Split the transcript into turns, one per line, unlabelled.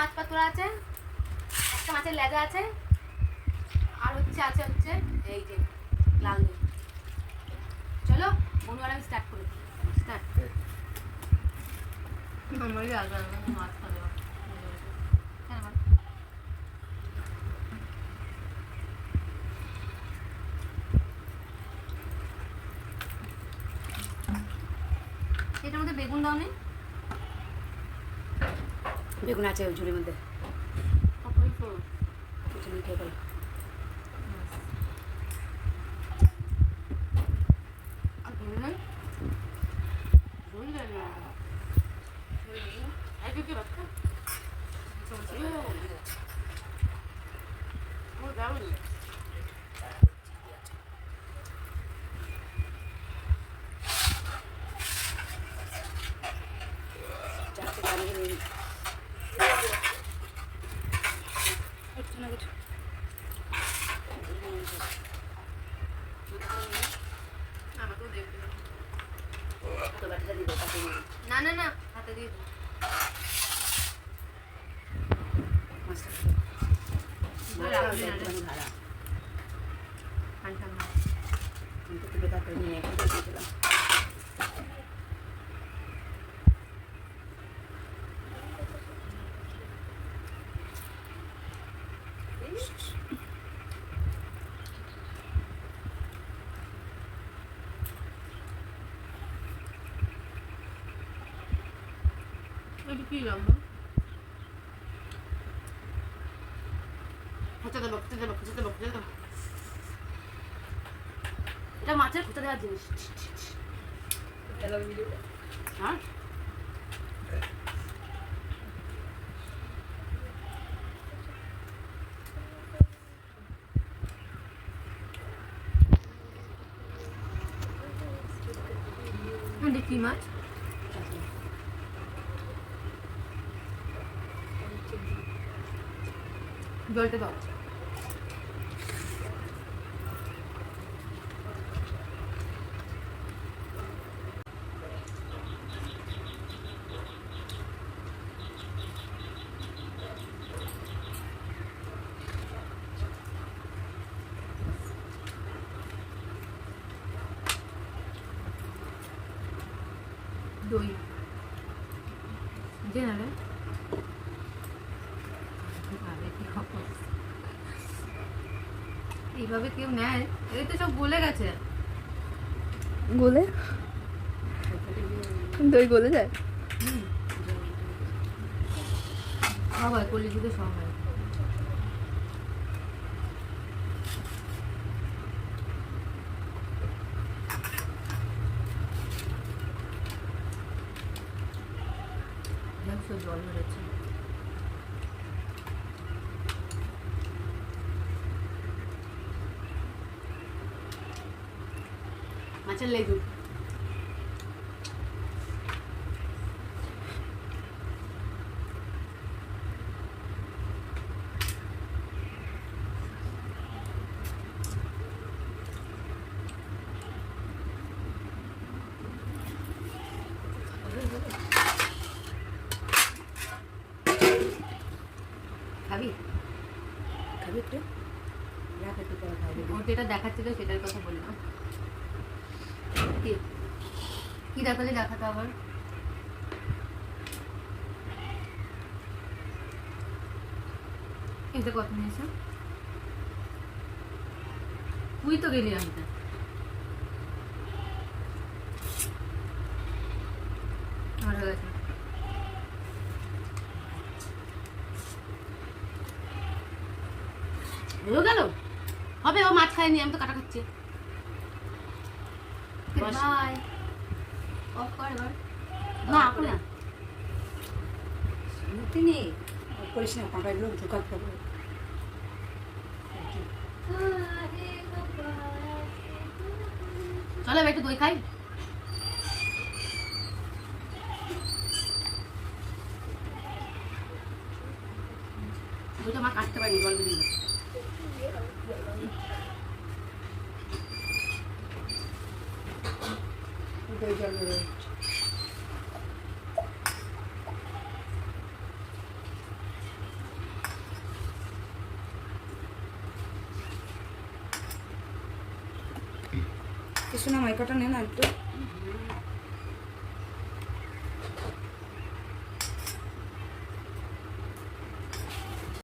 মাছ পাতুরা আছে একটা মাছের লেজা আছে আর হচ্ছে আছে হচ্ছে এই যে লাল চলো বনু আর আমি স্টার্ট করি। স্টার্ট
আমারই আগে মাছ খাবে
এটার মধ্যে বেগুন দাও নেই
বেগুন আছে ওই ঝুড়ির মধ্যে
তখনই করো
কিছু নেই খেয়ে ফেলো।
আর ভেবে নেই দই দেয় না এই দিকে বাচ্চা ও দারুণ
চারটে বানিয়ে নিই। একটু না কিছু।
আমাকেও দেখবে
তো বাটিটা দিয়ে দাও, তাতে নিয়ে নিই।
না না না হাতে দিয়ে দিই
মাছটা
ধরে
মাছটা
রাখবি না রে।
একটুখানি ভাড়া।
ঠান্ডা না
আমি তো তুলে তারপরে নিয়ে এখন দিয়ে দিলাম।
এটা
মাছের খোঁচা দেওয়ার জিনিস হ্যাঁ
কি মাছ
জলটা দাও
দই। দে না রে। এইভাবে কেউ নেয়? এই তো সব গলে গেছে।
গলে? দই গলে যায়?
সব হয় কলি যুগে সব হয় দেখছ জল বেরোচ্ছে
মাছের লেজু
খাবি? খাবি একটু?
কথা বললাম। কি? দেখালে দেখাতো আবার? এটা কত নিয়েছে? তুই তো গেলি আমার হয়ে গেছে।
হয়ে গেল? হবে ও মাছ খায়নি আমি তো কাটা খাচ্ছি।
বাই অফ কর এবার।
না আপু না।
মুক্তি করিস না কাঁটাগুলো ঢোকার পড়বে
চলো একটু দই খাই। দইটা মা কাটতে পারিনি জল বেরিয়ে
Okay, January. This one I